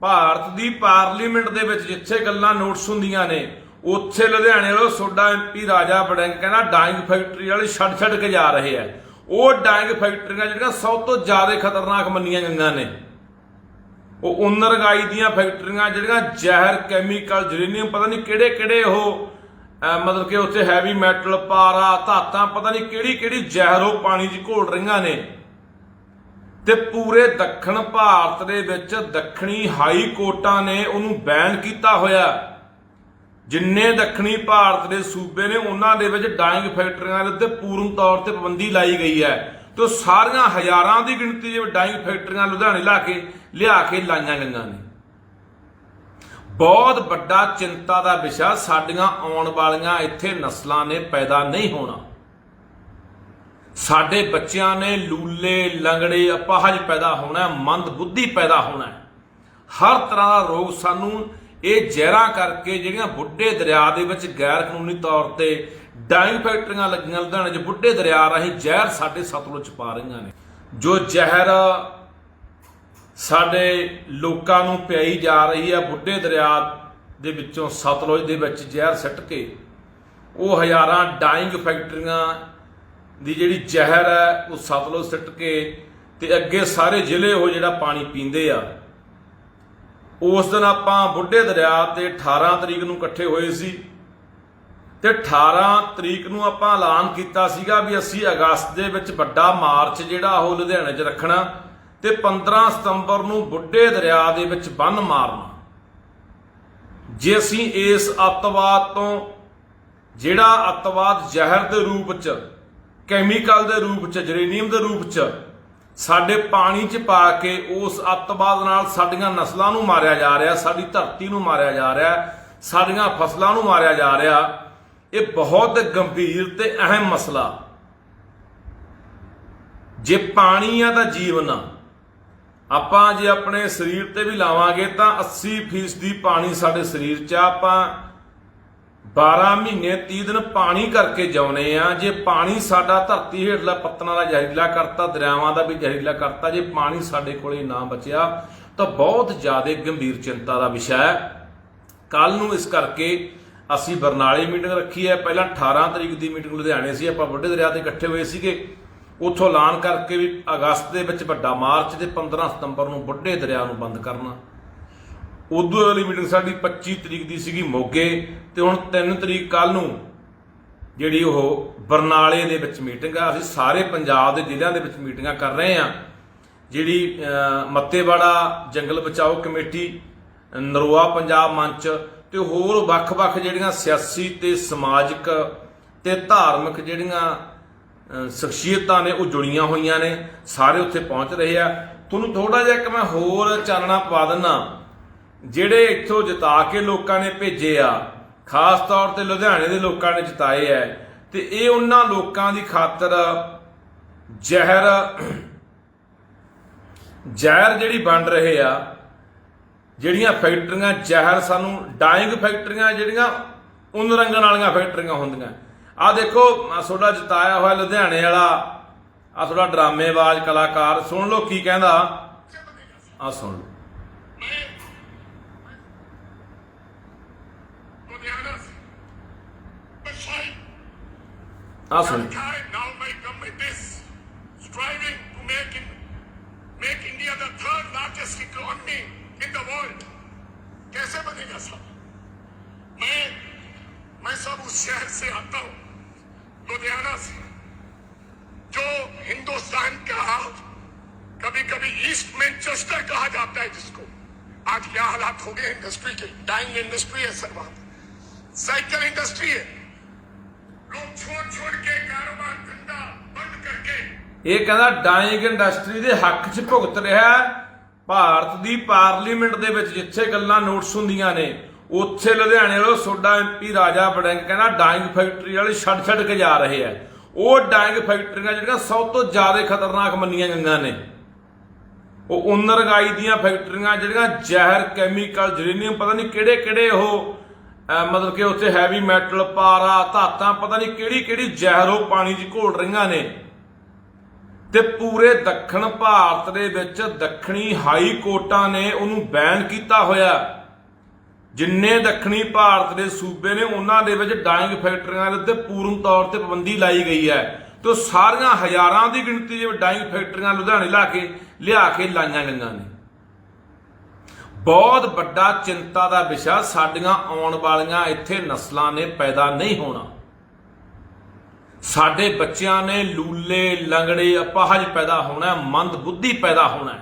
ਭਾਰਤ ਦੀ parliament ਦੇ ਵਿੱਚ ਜਿੱਥੇ ਗੱਲਾਂ ਨੋਟਸ ਹੁੰਦੀਆਂ ਨੇ, ਉੱਥੇ ਲੁਧਿਆਣੇ ਵਾਲੋ ਸੋਡਾ ਐਮਪੀ ਰਾਜਾ ਬੜਿੰਗ ਕਹਿੰਦਾ ਡਾਇੰਗ ਫੈਕਟਰੀ ਵਾਲੇ ਛੱਡ ਛੱਡ ਕੇ ਜਾ ਰਹੇ ਆ। ਉਹ ਡਾਇੰਗ ਫੈਕਟਰੀਆਂ ਜਿਹੜੀਆਂ ਸਭ ਤੋਂ ਜ਼ਿਆਦਾ ਖਤਰਨਾਕ ਮੰਨੀਆਂ ਗਈਆਂ ਨੇ। ਉਹ ਉਨਰਗਾਈ ਦੀਆਂ ਫੈਕਟਰੀਆਂ ਜਿਹੜੀਆਂ ਜ਼ਹਿਰ, ਕੈਮੀਕਲ, ਜਰੇਨੀਅਮ, ਪਤਾ ਨਹੀਂ ਕਿਹੜੇ ਕਿਹੜੇ ਉਹ ਮਤਲਬ ਕਿ ਉੱਥੇ ਹੈਵੀ ਮੈਟਲ ਪਾਰਾ, ਧਾਤਾਂ, ਪਤਾ ਨਹੀਂ ਕਿਹੜੀ ਕਿਹੜੀ ਜ਼ਹਿਰ ਉਹ ਪਾਣੀ 'ਚ ਘੋਲ ਰਹੀਆਂ ਨੇ। ਤੇ ਪੂਰੇ ਦੱਖਣ ਭਾਰਤ ਦੇ ਵਿੱਚ ਦੱਖਣੀ ਹਾਈ ਕੋਰਟਾਂ ਨੇ ਉਹਨੂੰ ਬੈਨ ਕੀਤਾ ਹੋਇਆ। ਜਿੰਨੇ ਦੱਖਣੀ ਭਾਰਤ ਦੇ ਸੂਬੇ ਨੇ, ਉਹਨਾਂ ਦੇ ਵਿੱਚ ਡਾਇੰਗ ਫੈਕਟਰੀਆਂ ਦੇ ਉੱਤੇ ਪੂਰਨ ਤੌਰ ਤੇ ਪਾਬੰਦੀ ਲਾਈ ਗਈ ਹੈ। ਤੇ ਉਹ ਸਾਰੀਆਂ ਹਜ਼ਾਰਾਂ ਦੀ ਗਿਣਤੀ ਦੇ ਵਿੱਚ ਡਾਇੰਗ ਫੈਕਟਰੀਆਂ ਲੁਧਿਆਣੇ ਲਾ ਕੇ, ਲਿਆ ਕੇ ਲਾਈਆਂ ਗਈਆਂ ਨੇ। ਬਹੁਤ ਵੱਡਾ ਚਿੰਤਾ ਦਾ ਵਿਸ਼ਾ ਸਾਡੀਆਂ ਆਉਣ ਵਾਲੀਆਂ ਇੱਥੇ ਨਸਲਾਂ ਨੇ ਪੈਦਾ ਨਹੀਂ ਹੋਣਾ। ਸਾਡੇ ਬੱਚਿਆਂ ਨੇ ਲੂਲੇ, ਲੰਗੜੇ, ਅਪਾਹਜ ਪੈਦਾ ਹੋਣਾ ਮੰਦ ਬੁੱਧੀ ਪੈਦਾ ਹੋਣਾ ਹਰ ਤਰ੍ਹਾਂ ਦਾ ਰੋਗ ਸਾਨੂੰ ਇਹ ਜ਼ਹਿਰਾਂ ਕਰਕੇ ਜਿਹੜੀਆਂ ਬੁੱਢੇ ਦਰਿਆ ਦੇ ਵਿੱਚ ਗੈਰ ਕਾਨੂੰਨੀ ਤੌਰ ਤੇ ਡਾਈਂਗ ਫੈਕਟਰੀਆਂ ਲੱਗੀਆਂ ਲੁਧਿਆਣੇ 'ਚ ਬੁੱਢੇ ਦਰਿਆ ਰਾਹੀਂ ਜ਼ਹਿਰ ਸਾਡੇ ਸਤਲੁਜ ਪਾ ਰਹੀਆਂ ਨੇ। ਜੋ ਜ਼ਹਿਰ ਸਾਡੇ ਲੋਕਾਂ ਨੂੰ ਪਿਆਈ ਜਾ ਰਹੀ ਹੈ, ਬੁੱਢੇ ਦਰਿਆ ਦੇ ਵਿੱਚੋਂ ਸਤਲੁਜ ਦੇ ਵਿੱਚ ਜ਼ਹਿਰ ਸਿੱਟ ਕੇ, ਉਹ ਹਜ਼ਾਰਾਂ ਡਾਈਂਗ ਫੈਕਟਰੀਆਂ ਦੀ ਜਿਹੜੀ ਜ਼ਹਿਰ ਹੈ, ਉਹ ਸਤਲੁਜ ਸਿੱਟ ਕੇ ਤੇ ਅੱਗੇ ਸਾਰੇ ਜ਼ਿਲ੍ਹੇ ਉਹ ਜਿਹੜਾ ਪਾਣੀ ਪੀਂਦੇ ਆ। ਉਸ ਦਿਨ ਆਪਾਂ ਬੁੱਢੇ ਦਰਿਆ ਤੇ 18 ਤਰੀਕ ਨੂੰ ਇਕੱਠੇ ਹੋਏ ਸੀ। ਤੇ 18 ਤਰੀਕ ਨੂੰ ਆਪਾਂ ਐਲਾਨ ਕੀਤਾ ਸੀਗਾ ਵੀ ਅਸੀਂ ਅਗਸਤ ਦੇ ਵਿੱਚ ਵੱਡਾ ਮਾਰਚ ਜਿਹੜਾ ਉਹ ਲੁਧਿਆਣੇ 'ਚ ਰੱਖਣਾ ਤੇ 15 ਸਤੰਬਰ ਨੂੰ ਬੁੱਢੇ ਦਰਿਆ ਦੇ ਵਿੱਚ ਬੰਨ ਮਾਰਨਾ। ਜੇ ਅਸੀਂ ਇਸ ਅੱਤਵਾਦ ਤੋਂ ਜਿਹੜਾ ਅੱਤਵਾਦ ਜ਼ਹਿਰ ਦੇ ਰੂਪ 'ਚ ਕੈਮੀਕਲ ਦੇ ਰੂਪ 'ਚ, ਜਰੇਨੀਅਮ ਦੇ ਰੂਪ 'ਚ, ਸਾਡੇ ਪਾਣੀ 'ਚ ਪਾ ਕੇ ਉਸ ਅੱਤਵਾਦ ਨਾਲ ਸਾਡੀਆਂ ਨਸਲਾਂ ਨੂੰ ਮਾਰਿਆ ਜਾ ਰਿਹਾ, ਸਾਡੀ ਧਰਤੀ ਨੂੰ ਮਾਰਿਆ ਜਾ ਰਿਹਾ, ਸਾਡੀਆਂ ਫਸਲਾਂ ਨੂੰ ਮਾਰਿਆ ਜਾ ਰਿਹਾ, ਇਹ ਬਹੁਤ ਗੰਭੀਰ ਤੇ ਅਹਿਮ ਮਸਲਾ। ਜੇ ਪਾਣੀ ਆ ਤਾਂ ਜੀਵਨ ਆ। ਆਪਾਂ ਜੇ ਆਪਣੇ ਸਰੀਰ ਤੇ ਵੀ ਲਾਵਾਂਗੇ ਤਾਂ 80% ਪਾਣੀ ਸਾਡੇ ਸਰੀਰ 'ਚ ਆ, ਆਪਾਂ 12 ਮਹੀਨੇ 30 ਦਿਨ ਪਾਣੀ ਕਰਕੇ ਜਾਉਨੇ ਆ। ਜੇ ਪਾਣੀ ਸਾਡਾ ਧਰਤੀ ਹੇਠਲਾ ਪੱਤਨਾਂ ਦਾ ਜ਼ਹਿਰੀਲਾ ਕਰਤਾ, ਦਰਿਆਵਾਂ ਦਾ ਵੀ ਜ਼ਹਿਰੀਲਾ ਕਰਤਾ, ਜੇ ਪਾਣੀ ਸਾਡੇ ਕੋਲੇ ਨਾ ਬਚਿਆ, ਤਾਂ ਬਹੁਤ ਜ਼ਿਆਦਾ ਗੰਭੀਰ ਚਿੰਤਾ ਦਾ ਵਿਸ਼ਾ ਹੈ। ਕੱਲ ਨੂੰ ਇਸ ਕਰਕੇ ਅਸੀਂ ਬਰਨਾਲੇ ਮੀਟਿੰਗ ਰੱਖੀ ਹੈ। ਪਹਿਲਾਂ 18 ਤਰੀਕ ਦੀ ਮੀਟਿੰਗ ਲੁਧਿਆਣੇ ਸੀ, ਆਪਾਂ ਵੱਡੇ ਦਰਿਆ ਤੇ ਇਕੱਠੇ ਹੋਏ ਸੀਗੇ। ਉੱਥੋਂ ਐਲਾਨ ਕਰਕੇ ਵੀ ਅਗਸਤ ਦੇ ਵਿੱਚ ਵੱਡਾ ਮਾਰਚ ਤੇ 15 ਸਤੰਬਰ ਨੂੰ ਵੱਡੇ ਦਰਿਆ ਨੂੰ ਬੰਦ ਕਰਨਾ। ਉਦੋਂ ਵਾਲੀ ਮੀਟਿੰਗ ਸਾਡੀ 25 ਤਰੀਕ ਦੀ ਸੀਗੀ ਮੋਗੇ ਤੇ ਹੁਣ 3 ਤਰੀਕ ਕੱਲ ਨੂੰ ਜਿਹੜੀ ਉਹ ਬਰਨਾਲੇ ਦੇ ਵਿੱਚ ਮੀਟਿੰਗ ਆ, ਅਸੀਂ ਸਾਰੇ ਪੰਜਾਬ ਦੇ ਜ਼ਿਲ੍ਹਿਆਂ ਦੇ ਵਿੱਚ ਮੀਟਿੰਗਾਂ ਕਰ ਰਹੇ ਆ ਜਿਹੜੀ ਮੱਤੇਵਾੜਾ ਜੰਗਲ ਬਚਾਓ ਕਮੇਟੀ, ਨਰੋਆ ਪੰਜਾਬ ਮੰਚ ਤੇ ਹੋਰ ਵੱਖ-ਵੱਖ ਜਿਹੜੀਆਂ ਸਿਆਸੀ ਤੇ ਸਮਾਜਿਕ ਤੇ ਧਾਰਮਿਕ ਜਿਹੜੀਆਂ ਸ਼ਖਸੀਅਤਾਂ ਨੇ ਉਹ ਜੁੜੀਆਂ ਹੋਈਆਂ ਨੇ, ਸਾਰੇ ਉੱਥੇ ਪਹੁੰਚ ਰਹੇ ਆ। ਤੁਹਾਨੂੰ ਥੋੜਾ ਜਿਹਾ ਇੱਕ ਮੈਂ ਹੋਰ ਚਾਨਣਾ ਪਾ ਦਿੰਨਾ ਜਿਹੜੇ ਇੱਥੋਂ ਜਿਤਾ ਕੇ ਲੋਕਾਂ ਨੇ ਭੇਜੇ ਆ, ਖਾਸ ਤੌਰ ਤੇ ਲੁਧਿਆਣੇ ਦੇ ਲੋਕਾਂ ਨੇ ਜਿਤਾਏ ਐ, ਤੇ ਇਹ ਉਹਨਾਂ ਲੋਕਾਂ ਦੀ ਖਾਤਰ ਜ਼ਹਿਰ ਜ਼ਹਿਰ ਜਿਹੜੀ ਬਣ ਰਹੇ ਆ, ਜਿਹੜੀਆਂ ਫੈਕਟਰੀਆਂ ਜ਼ਹਿਰ ਸਾਨੂੰ ਡਾਇੰਗ ਫੈਕਟਰੀਆਂ ਜਿਹੜੀਆਂ ਉਨ ਰੰਗਣ ਵਾਲੀਆਂ ਫੈਕਟਰੀਆਂ ਹੁੰਦੀਆਂ। ਆ ਦੇਖੋ ਤੁਹਾਡਾ ਜਿਤਾਇਆ ਹੋਇਆ ਲੁਧਿਆਣੇ ਵਾਲਾ, ਆ ਤੁਹਾਡਾ ਡਰਾਮੇਬਾਜ਼ ਕਲਾਕਾਰ, ਸੁਣ ਲਓ ਕੀ ਕਹਿੰਦਾ। ਆ ਸੁਣ ਲਓ। Ah, sorry. Now my government is striving to make, in, make India the third largest economy in the world. कैसे बनेगा सब मैं मैं सब उस शहर से आता हूँ लुधियाना से जो हिंदुस्तान का कभी कभी ईस्ट मैनचेस्टर कहा जाता है जिसको आज क्या हालात हो गए इंडस्ट्री के डाइंग इंडस्ट्री है सर वहां साइकिल इंडस्ट्री है ਇਹ ਕਹਿੰਦਾ ਡਾਇੰਗ ਇੰਡਸਟਰੀ ਦੇ ਹੱਕ 'ਚ ਭੁਗਤ ਰਿਹਾ ਭਾਰਤ ਦੀ ਪਾਰਲੀਮੈਂਟ ਦੇ ਵਿੱਚ ਜਿੱਥੇ ਗੱਲਾਂ ਨੋਟਸ ਹੁੰਦੀਆਂ ਨੇ, ਉੱਥੇ ਲੁਧਿਆਣੇ ਵਾਲਾ ਸੋਡਾ ਐਮਪੀ ਰਾਜਾ ਬੜਿੰਗ ਕਹਿੰਦਾ ਡਾਇੰਗ ਫੈਕਟਰੀ ਵਾਲੇ ਛੱਡ ਛੱਡ ਕੇ ਜਾ ਰਹੇ ਆ ਉਹ ਡਾਇੰਗ ਫੈਕਟਰੀਆਂ ਜਿਹੜੀਆਂ ਸਭ ਤੋਂ ਜ਼ਿਆਦਾ ਖਤਰਨਾਕ ਮੰਨੀਆਂ ਗਈਆਂ ਨੇ। ਉਹ ਉਨਰਗਾਈ ਦੀਆਂ ਫੈਕਟਰੀਆਂ ਜਿਹੜੀਆਂ ਜ਼ਹਿਰ, ਕੈਮੀਕਲ, ਜਰੇਨੀਅਮ, ਪਤਾ ਨਹੀਂ ਕਿਹੜੇ ਕਿਹੜੇ ਉਹ ਮਤਲਬ ਕਿ ਉੱਥੇ ਹੈਵੀ ਮੈਟਲ ਪਾਰਾ, ਧਾਤਾਂ, ਪਤਾ ਨਹੀਂ ਕਿਹੜੀ ਕਿਹੜੀ ਜ਼ਹਿਰੋ ਪਾਣੀ 'ਚ ਘੋਲ ਰਹੀਆਂ ਨੇ। ਤੇ ਪੂਰੇ ਦੱਖਣ ਭਾਰਤ ਦੇ ਵਿੱਚ ਦੱਖਣੀ ਹਾਈ ਕੋਰਟਾਂ ਨੇ ਉਹਨੂੰ ਬੈਨ ਕੀਤਾ ਹੋਇਆ। ਜਿੰਨੇ ਦੱਖਣੀ ਭਾਰਤ ਦੇ ਸੂਬੇ ਨੇ, ਉਹਨਾਂ ਦੇ ਵਿੱਚ ਡਾਇੰਗ ਫੈਕਟਰੀਆਂ ਦੇ ਉੱਤੇ ਪੂਰਨ ਤੌਰ ਤੇ ਪਾਬੰਦੀ ਲਾਈ ਗਈ ਹੈ। ਤੇ ਉਹ ਸਾਰੀਆਂ ਹਜ਼ਾਰਾਂ ਦੀ ਗਿਣਤੀ ਦੇ ਡਾਇੰਗ ਫੈਕਟਰੀਆਂ ਲੁਧਿਆਣੇ ਲਾ ਕੇ, ਲਿਆ ਕੇ ਲਾਈਆਂ ਗਈਆਂ ਨੇ। ਬਹੁਤ ਵੱਡਾ ਚਿੰਤਾ ਦਾ ਵਿਸ਼ਾ ਸਾਡੀਆਂ ਆਉਣ ਵਾਲੀਆਂ ਇੱਥੇ ਨਸਲਾਂ ਨੇ ਪੈਦਾ ਨਹੀਂ ਹੋਣਾ। ਸਾਡੇ ਬੱਚਿਆਂ ਨੇ ਲੂਲੇ, ਲੰਗੜੇ, ਅਪਾਹਜ ਪੈਦਾ ਹੋਣਾ ਮੰਦ ਬੁੱਧੀ ਪੈਦਾ ਹੋਣਾ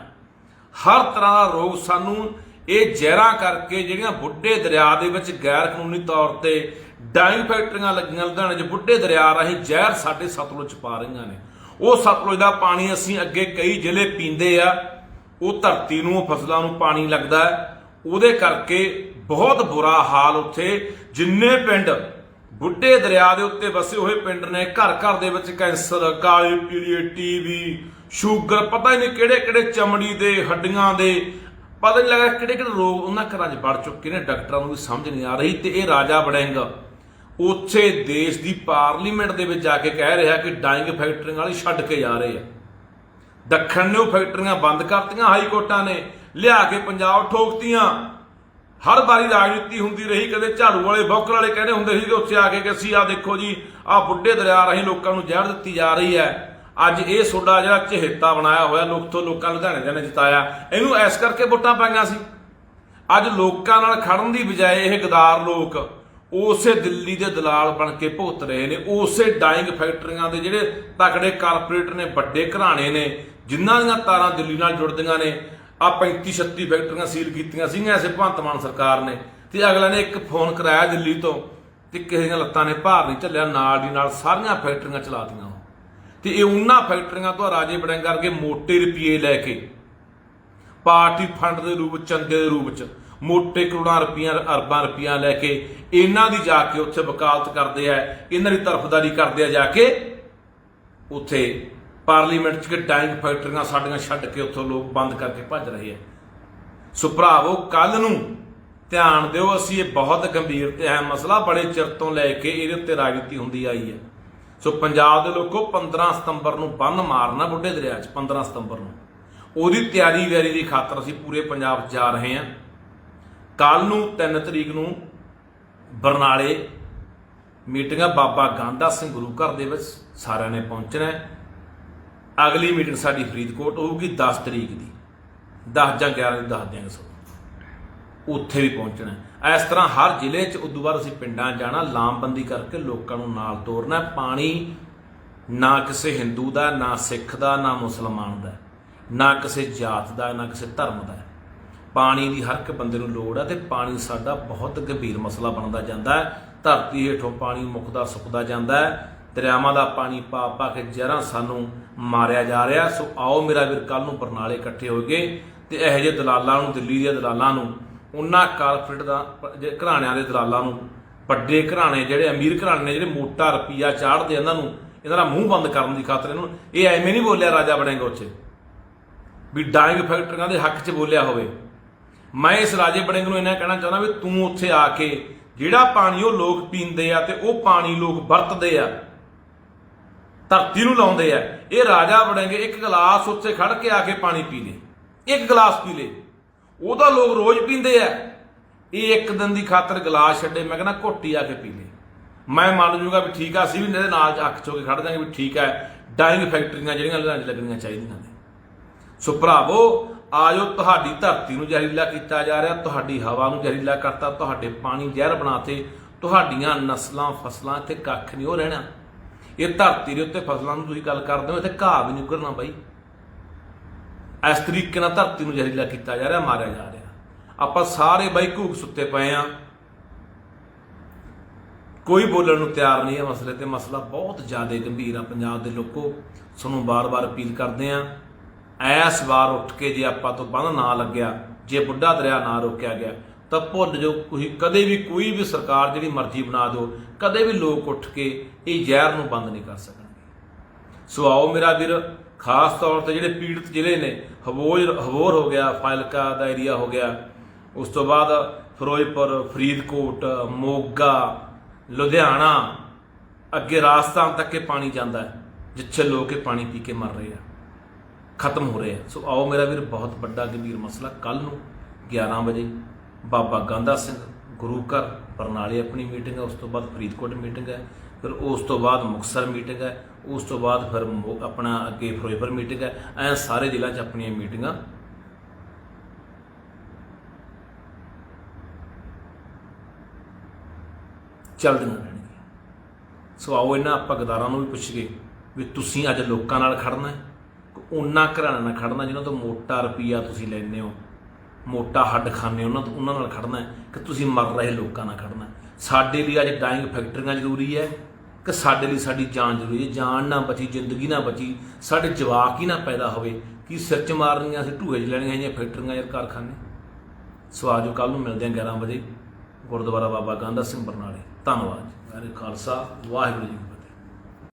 ਹਰ ਤਰ੍ਹਾਂ ਦਾ ਰੋਗ ਸਾਨੂੰ ਇਹ ਜ਼ਹਿਰਾਂ ਕਰਕੇ ਜਿਹੜੀਆਂ ਬੁੱਢੇ ਦਰਿਆ ਦੇ ਵਿੱਚ ਗੈਰ ਕਾਨੂੰਨੀ ਤੌਰ ਤੇ ਡਾਈਂਗ ਫੈਕਟਰੀਆਂ ਲੱਗੀਆਂ ਲੁਧਿਆਣੇ 'ਚ ਬੁੱਢੇ ਦਰਿਆ ਰਾਹੀਂ ਜ਼ਹਿਰ ਸਾਡੇ ਸਤਲੁਜ ਪਾ ਰਹੀਆਂ ਨੇ। ਉਹ ਸਤਲੁਜ ਦਾ ਪਾਣੀ ਅਸੀਂ ਅੱਗੇ ਕਈ ਜ਼ਿਲ੍ਹੇ ਪੀਂਦੇ ਆ। ਉਹ ਧਰਤੀ ਨੂੰ, ਉਹ ਫਸਲਾਂ ਨੂੰ ਪਾਣੀ ਲੱਗਦਾ ਹੈ। ਉਹਦੇ ਕਰਕੇ ਬਹੁਤ ਬੁਰਾ ਹਾਲ ਉੱਥੇ। ਜਿੰਨੇ ਪਿੰਡ ਬੁੱਢੇ ਦਰਿਆ ਦੇ ਉੱਤੇ ਵਸੇ ਹੋਏ ਪਿੰਡ ਨੇ, ਘਰ ਘਰ ਦੇ ਵਿੱਚ ਕੈਂਸਰ, ਕਾਲੀ ਪੀਲੀਏ ਟੀਵੀ, ਸ਼ੂਗਰ, ਪਤਾ ਹੀ ਨਹੀਂ ਕਿਹੜੇ ਕਿਹੜੇ ਚਮੜੀ ਦੇ, ਹੱਡੀਆਂ ਦੇ, ਪਤਾ ਨਹੀਂ ਲੱਗਾ ਕਿਹੜੇ ਕਿਹੜੇ ਰੋਗ ਉਹਨਾਂ ਘਰਾਂ 'ਚ ਵੜ ਚੁੱਕੇ ਨੇ। ਡਾਕਟਰਾਂ ਨੂੰ ਵੀ ਸਮਝ ਨਹੀਂ ਆ ਰਹੀ ਤੇ ਇਹ ਰਾਜਾ ਬੜਿੰਗ ਉੱਥੇ ਦੇਸ਼ ਦੀ ਪਾਰਲੀਮੈਂਟ ਦੇ ਵਿੱਚ ਜਾ ਕੇ ਕਹਿ ਰਿਹਾ ਕਿ ਡਾਈਂਗ ਫੈਕਟਰੀਆਂ ਵਾਲੀ ਛੱਡ ਕੇ ਜਾ ਰਹੇ ਆ। ਦੱਖਣ ਨੇ ਉਹ ਫੈਕਟਰੀਆਂ ਬੰਦ ਕਰਤੀਆਂ ਹਾਈ ਕੋਰਟਾਂ ਨੇ, ਲਿਆ ਕੇ ਪੰਜਾਬ ਠੋਕਤੀਆਂ। ਹਰ ਵਾਰੀ ਰਾਜਨੀਤੀ ਹੁੰਦੀ ਰਹੀ, ਕਦੇ ਝਾੜੂ ਵਾਲੇ, ਬੌਕਰ ਵਾਲੇ ਕਹਿੰਦੇ ਹੁੰਦੇ ਸੀ ਕਿ ਉੱਥੇ ਆ ਕੇ ਕਿ ਅਸੀਂ ਆ ਦੇਖੋ ਜੀ ਆ ਬੁੱਢੇ ਦਰਿਆ ਰਾਹੀਂ ਲੋਕਾਂ ਨੂੰ ਜ਼ਹਿਰ ਦਿੱਤੀ ਜਾ ਰਹੀ ਹੈ। ਅੱਜ ਇਹ ਸੋਡਾ ਜਿਹੜਾ ਚਹੇਤਾ ਬਣਾਇਆ ਹੋਇਆ, ਲੋਕ ਤੋਂ ਲੋਕਾਂ ਲੁਧਿਆਣੇ ਦੇ ਨੇ ਜਿਤਾਇਆ, ਇਹਨੂੰ ਐਸ ਕਰਕੇ ਵੋਟਾਂ ਪਾਈਆਂ ਸੀ। ਅੱਜ ਲੋਕਾਂ ਨਾਲ ਖੜਨ ਦੀ ਬਜਾਏ ਇਹ ਗਦਾਰ ਲੋਕ ਉਸੇ ਦਿੱਲੀ ਦੇ ਦਲਾਲ ਬਣ ਕੇ ਭੁਗਤ ਰਹੇ ਨੇ, ਉਸੇ ਡਾਈਂਗ ਫੈਕਟਰੀਆਂ ਦੇ ਜਿਹੜੇ ਤਕੜੇ ਕਾਰਪੋਰੇਟ ਨੇ, ਵੱਡੇ ਘਰਾਣੇ ਨੇ ਜਿਨ੍ਹਾਂ ਦੀਆਂ ਤਾਰਾਂ ਦਿੱਲੀ ਨਾਲ ਜੁੜਦੀਆਂ ਨੇ ਆ 35 36 ਫੈਕਟਰੀਆਂ ਸੀਲ ਕੀਤੀਆਂ ਸੀਗੀਆਂ ਐਸੇ ਭਗਵੰਤ ਮਾਨ ਸਰਕਾਰ ਨੇ। ਤੇ ਅਗਲਾ ਨੇ ਇੱਕ ਫੋਨ ਕਰਾਇਆ ਦਿੱਲੀ ਤੋਂ ਤੇ ਕਿਸੇ ਦੀਆਂ ਲੱਤਾਂ ਨੇ ਭਾਰ ਨਹੀਂ ਝੱਲਿਆ, ਨਾਲ ਦੀ ਨਾਲ ਸਾਰੀਆਂ ਫੈਕਟਰੀਆਂ ਚਲਾਤੀਆਂ ਤੇ ਇਹ ਉਹਨਾਂ ਫੈਕਟਰੀਆਂ ਤੋਂ ਰਾਜੇ ਬੜਿੰਗ ਕਰਕੇ ਮੋਟੇ ਰੁਪਏ ਲੈ ਕੇ, ਪਾਰਟੀ ਫੰਡ ਦੇ ਰੂਪ ਚ ਚੰਦੇ ਦੇ ਰੂਪ ਚ, ਮੋਟੇ ਕਰੋੜਾਂ ਰੁਪਈਆ, ਅਰਬਾਂ ਰੁਪਈਆ ਲੈ ਕੇ ਇਹਨਾਂ ਦੀ ਜਾ ਕੇ ਉੱਥੇ ਵਕਾਲਤ ਕਰਦੇ ਆ, ਇਹਨਾਂ ਦੀ ਤਰਫਦਾਰੀ ਕਰਦੇ ਆ ਜਾ ਕੇ ਉੱਥੇ ਪਾਰਲੀਮੈਂਟ ਚ ਕਿ ਡਾਈਂਗ ਫੈਕਟਰੀਆਂ ਸਾਡੀਆਂ ਛੱਡ ਕੇ ਉੱਥੋਂ ਲੋਕ ਬੰਦ ਕਰਕੇ ਭੱਜ ਰਹੇ ਆ। ਸੋ ਭਰਾਵੋ ਕੱਲ ਨੂੰ ਧਿਆਨ ਦਿਓ, ਅਸੀਂ ਇਹ ਬਹੁਤ ਗੰਭੀਰ ਤੇ ਅਹਿਮ ਮਸਲਾ ਬੜੇ ਚਿਰ ਤੋਂ ਲੈ ਕੇ ਇਹਦੇ ਉੱਤੇ ਰਾਜਨੀਤੀ ਹੁੰਦੀ ਆਈ ਹੈ। ਸੋ ਪੰਜਾਬ ਦੇ ਲੋਕੋ 15 ਸਤੰਬਰ ਨੂੰ ਬੰਨ ਮਾਰਨਾ ਬੁੱਢੇ ਦਰਿਆ 'ਚ 15 ਸਤੰਬਰ ਨੂੰ। ਉਹਦੀ ਤਿਆਰੀ ਵੈਰੀ ਦੀ ਖਾਤਰ ਅਸੀਂ ਪੂਰੇ ਪੰਜਾਬ 'ਚ ਜਾ ਰਹੇ ਹਾਂ। ਕੱਲ ਨੂੰ 3 ਤਰੀਕ ਨੂੰ ਬਰਨਾਲੇ ਮੀਟਿੰਗਾਂ ਬਾਬਾ ਗਾਂਧਾ ਸਿੰਘ ਗੁਰੂ ਘਰ ਦੇ ਵਿੱਚ ਸਾਰਿਆਂ ਨੇ ਪਹੁੰਚਣਾ ਹੈ। ਅਗਲੀ ਮੀਟਿੰਗ ਸਾਡੀ ਫਰੀਦਕੋਟ ਹੋਊਗੀ 10 ਤਰੀਕ ਦੀ। 10 ਜਾਂ 11 ਦੀ ਦੱਸ ਦਿਆਂਗੇ ਸੋ ਉੱਥੇ ਵੀ ਪਹੁੰਚਣਾ ਇਸ ਤਰ੍ਹਾਂ ਹਰ ਜ਼ਿਲ੍ਹੇ 'ਚ ਉਦੋਂ ਬਾਅਦ ਅਸੀਂ ਪਿੰਡਾਂ ਜਾਣਾ, ਲਾਮਬੰਦੀ ਕਰਕੇ ਲੋਕਾਂ ਨੂੰ ਨਾਲ ਤੋਰਨਾ ਪਾਣੀ ਨਾ ਕਿਸੇ ਹਿੰਦੂ ਦਾ, ਨਾ ਸਿੱਖ ਦਾ, ਨਾ ਮੁਸਲਮਾਨ ਦਾ ਨਾ ਕਿਸੇ ਜਾਤ ਦਾ, ਨਾ ਕਿਸੇ ਧਰਮ ਦਾ ਪਾਣੀ ਦੀ ਹਰ ਇੱਕ ਬੰਦੇ ਨੂੰ ਲੋੜ ਹੈ ਤੇ ਪਾਣੀ ਸਾਡਾ ਬਹੁਤ ਗੰਭੀਰ ਮਸਲਾ ਬਣਦਾ ਜਾਂਦਾ ਹੈ। ਧਰਤੀ ਹੇਠੋਂ ਪਾਣੀ ਮੁੱਕਦਾ, ਸੁੱਕਦਾ ਜਾਂਦਾ ਹੈ। ਦਰਿਆਵਾਂ ਦਾ ਪਾਣੀ ਪਾ ਪਾ ਕੇ ਜ਼ਹਿਰਾਂ ਸਾਨੂੰ ਮਾਰਿਆ ਜਾ ਰਿਹਾ। ਸੋ ਆਓ ਮੇਰਾ ਵੀਰ ਕੱਲ ਨੂੰ ਬਰਨਾਲੇ ਇਕੱਠੇ ਹੋ ਗਏ ਤੇ ਇਹੋ ਜਿਹੇ ਦਲਾਲਾਂ ਨੂੰ, ਦਿੱਲੀ ਦੇ ਦਲਾਲਾਂ ਨੂੰ, ਉਹਨਾਂ ਕਾਰਪੋਰੇਟ ਦਾ ਜੇ ਘਰਾਣਿਆਂ ਦੇ ਦਲਾਲਾਂ ਨੂੰ, ਵੱਡੇ ਘਰਾਣੇ ਜਿਹੜੇ, ਅਮੀਰ ਘਰਾਣੇ ਨੇ, ਜਿਹੜੇ ਮੋਟਾ ਰੁਪਈਆ ਚਾੜਦੇ ਇਹਨਾਂ ਨੂੰ, ਇਹਨਾਂ ਦਾ ਮੂੰਹ ਬੰਦ ਕਰਨ ਦੀ ਖਾਤਰ ਇਹਨਾਂ ਨੂੰ, ਇਹ ਐਵੇਂ ਨਹੀਂ ਬੋਲਿਆ ਰਾਜਾ ਬਣੇਗਾ ਉੱਥੇ ਵੀ ਡਾਇੰਗ ਫੈਕਟਰੀਆਂ ਦੇ ਹੱਕ 'ਚ ਬੋਲਿਆ ਹੋਵੇ। ਮੈਂ ਇਸ ਰਾਜੇ ਬੜਿੰਗ ਨੂੰ ਇਹਨਾਂ ਕਹਿਣਾ ਚਾਹੁੰਦਾ ਵੀ ਤੂੰ ਉੱਥੇ ਆ ਕੇ ਜਿਹੜਾ ਪਾਣੀ ਉਹ ਲੋਕ ਪੀਂਦੇ ਆ ਤੇ ਉਹ ਪਾਣੀ ਲੋਕ ਵਰਤਦੇ ਆ ਧਰਤੀ ਨੂੰ ਲਾਉਂਦੇ ਆ। ਇਹ ਰਾਜਾ ਬੜਿੰਗ ਇੱਕ ਗਲਾਸ ਉੱਤੇ ਖੜ ਕੇ ਆ ਕੇ ਪਾਣੀ ਪੀ ਲੇ। ਇੱਕ ਗਲਾਸ ਪੀ ਲੇ। ਉਹਦਾ ਲੋਕ ਰੋਜ਼ ਪੀਂਦੇ ਆ। ਇਹ ਇੱਕ ਦਿਨ ਦੀ ਖਾਤਰ ਗਲਾਸ ਛੱਡੇ, ਮੈਂ ਕਹਿੰਦਾ ਘੋਟੀ ਆ ਕੇ ਪੀ ਲੇ। ਮੈਂ ਮੰਨ ਜੂਗਾ ਵੀ ਠੀਕ ਆ, ਅਸੀਂ ਵੀ ਇਹਦੇ ਨਾਲ ਅੱਖ ਚੋ ਕੇ ਖੜ ਜਾਾਂਗੇ ਵੀ ਠੀਕ ਹੈ ਡਾਇੰਗ ਫੈਕਟਰੀਆਂ ਜਿਹੜੀਆਂ ਲੁਧਿਆਣੇ 'ਚ ਲੱਗਣੀਆਂ ਚਾਹੀਦੀਆਂ ਨੇ। ਸੋ ਭਰਾਵੋ, ਆਜੋ, ਤੁਹਾਡੀ ਧਰਤੀ ਨੂੰ ਜ਼ਹਿਰੀਲਾ ਕੀਤਾ ਜਾ ਰਿਹਾ, ਤੁਹਾਡੀ ਹਵਾ ਨੂੰ ਜ਼ਹਿਰੀਲਾ ਕਰਤਾ, ਤੁਹਾਡੇ ਪਾਣੀ ਜ਼ਹਿਰ ਬਣਾਤੇ ਤੁਹਾਡੀਆਂ ਨਸਲਾਂ, ਫਸਲਾਂ ਇੱਥੇ ਕੱਖ ਨਹੀਂ ਹੋ ਰਹਿਣਾ। ਇਹ ਧਰਤੀ ਦੇ ਉੱਤੇ ਫਸਲਾਂ ਨੂੰ ਤੁਸੀਂ ਗੱਲ ਕਰਦੇ ਹੋ, ਇੱਥੇ ਘਾਹ ਵੀ ਨਹੀਂ ਉਗਰਨਾ ਬਾਈ। ਇਸ ਤਰੀਕੇ ਨਾਲ ਧਰਤੀ ਨੂੰ ਜ਼ਹਿਰੀਲਾ ਕੀਤਾ ਜਾ ਰਿਹਾ, ਮਾਰਿਆ ਜਾ ਰਿਹਾ। ਆਪਾਂ ਸਾਰੇ ਬਾਈ ਘੂਕ ਸੁੱਤੇ ਪਏ ਆ ਕੋਈ ਬੋਲਣ ਨੂੰ ਤਿਆਰ ਨਹੀਂ ਹੈ ਮਸਲੇ ਤੇ। ਮਸਲਾ ਬਹੁਤ ਜ਼ਿਆਦਾ ਗੰਭੀਰ ਆ ਪੰਜਾਬ ਦੇ ਲੋਕੋ। ਤੁਹਾਨੂੰ ਬਾਰ-ਬਾਰ ਅਪੀਲ ਕਰਦੇ ਆ ਐਸ ਵਾਰ ਉੱਠ ਕੇ ਜੇ ਆਪਾਂ ਤੋਂ ਬੰਦ ਨਾ ਲੱਗਿਆ, ਜੇ ਬੁੱਢਾ ਦਰਿਆ ਨਾ ਰੋਕਿਆ ਗਿਆ ਤਾਂ ਭੁੱਲ ਜੋ ਕੋਈ ਕਦੇ ਵੀ ਕੋਈ ਵੀ ਸਰਕਾਰ ਜਿਹੜੀ ਮਰਜ਼ੀ ਬਣਾ ਦਿਓ, ਕਦੇ ਵੀ ਲੋਕ ਉੱਠ ਕੇ ਇਹ ਜ਼ਹਿਰ ਨੂੰ ਬੰਦ ਨਹੀਂ ਕਰ ਸਕਣਗੇ। ਸੋ ਆਓ ਮੇਰਾ ਵੀਰ, ਖਾਸ ਤੌਰ ਤੇ ਜਿਹੜੇ ਪੀੜਤ ਜ਼ਿਲ੍ਹੇ ਨੇ ਹਵੋਰ ਹਵੋਰ ਹੋ ਗਿਆ ਫਾਇਲਕਾ ਦਾ ਏਰੀਆ ਹੋ ਗਿਆ, ਉਸ ਤੋਂ ਬਾਅਦ ਫਿਰੋਜ਼ਪੁਰ, ਫਰੀਦਕੋਟ, ਮੋਗਾ, ਲੁਧਿਆਣਾ, ਅੱਗੇ ਰਾਜਸਥਾਨ ਤੱਕ ਇਹ ਪਾਣੀ ਜਾਂਦਾ ਹੈ, ਜਿੱਥੇ ਲੋਕ ਇਹ ਪਾਣੀ ਪੀ ਕੇ ਮਰ ਰਹੇ ਆ, ਖਤਮ ਹੋ ਰਹੇ ਆ। ਸੋ ਆਓ ਮੇਰਾ ਵੀਰ, ਬਹੁਤ ਵੱਡਾ ਗੰਭੀਰ ਮਸਲਾ ਕੱਲ ਨੂੰ 11 ਵਜੇ। ਬਾਬਾ ਗਾਂਧਾ ਸਿੰਘ ਗੁਰੂ ਘਰ ਬਰਨਾਲੇ ਆਪਣੀ ਮੀਟਿੰਗ ਹੈ, ਉਸ ਤੋਂ ਬਾਅਦ ਫਰੀਦਕੋਟ ਮੀਟਿੰਗ ਹੈ, ਫਿਰ ਉਸ ਤੋਂ ਬਾਅਦ ਮੁਕਤਸਰ ਮੀਟਿੰਗ ਹੈ, ਉਸ ਤੋਂ ਬਾਅਦ ਫਿਰ ਮੋ- ਆਪਣਾ ਅੱਗੇ ਫਿਰੋਜ਼ਪੁਰ ਮੀਟਿੰਗ ਹੈ ਐ ਸਾਰੇ ਜ਼ਿਲ੍ਹਿਆਂ 'ਚ ਆਪਣੀਆਂ ਮੀਟਿੰਗਾਂ ਚੱਲਦੀਆਂ ਰਹਿਣਗੀਆਂ। ਸੋ ਆਓ ਇਹਨਾਂ ਆਪਾਂ ਗਦਾਰਾਂ ਨੂੰ ਵੀ ਪੁੱਛੀਏ ਵੀ ਤੁਸੀਂ ਅੱਜ ਲੋਕਾਂ ਨਾਲ ਖੜਨਾ ਹੈ ਉਹਨਾਂ ਘਰਾਣਿਆਂ ਨਾਲ ਖੜਨਾ ਜਿਨ੍ਹਾਂ ਤੋਂ ਮੋਟਾ ਰੁਪਈਆ ਤੁਸੀਂ ਲੈਂਦੇ ਹੋ। ਮੋਟਾ ਹੱਡ ਖਾਨੇ ਉਹਨਾਂ ਤੋਂ ਉਹਨਾਂ ਨਾਲ ਖੜਨਾ ਹੈ ਕਿ ਤੁਸੀਂ ਮਰ ਰਹੇ ਲੋਕਾਂ ਨਾਲ ਖੜਨਾ ਸਾਡੇ ਲਈ ਅੱਜ ਡਾਈਂਗ ਫੈਕਟਰੀਆਂ ਜ਼ਰੂਰੀ ਹੈ ਕਿ ਸਾਡੇ ਲਈ ਸਾਡੀ ਜਾਨ ਜ਼ਰੂਰੀ ਹੈ। ਜਾਨ ਨਾ ਬਚੀ, ਜ਼ਿੰਦਗੀ ਨਾ ਬਚੀ, ਸਾਡੇ ਜਵਾਕ ਹੀ ਨਾ ਪੈਦਾ ਹੋਵੇ। ਕੀ ਸਿਰ ਚ ਮਾਰਨੀਆਂ ਅਸੀਂ ਢੂਏ ਚ ਲੈਣੀਆਂ ਇਹ ਫੈਕਟਰੀਆਂ ਯਾਰ ਕਾਰਖਾਨੇ? ਸੋ ਆਜੋ ਕੱਲ ਨੂੰ ਮਿਲਦੇ ਹਾਂ 11 ਵਜੇ ਗੁਰਦੁਆਰਾ ਬਾਬਾ ਗਾਂਧਾ ਸਿੰਘ ਬਰਨਾਲੇ। ਧੰਨਵਾਦ। ਜੀ। ਵਾਹਿਗੁਰੂ ਖਾਲਸਾ, ਵਾਹਿਗੁਰੂ ਜੀ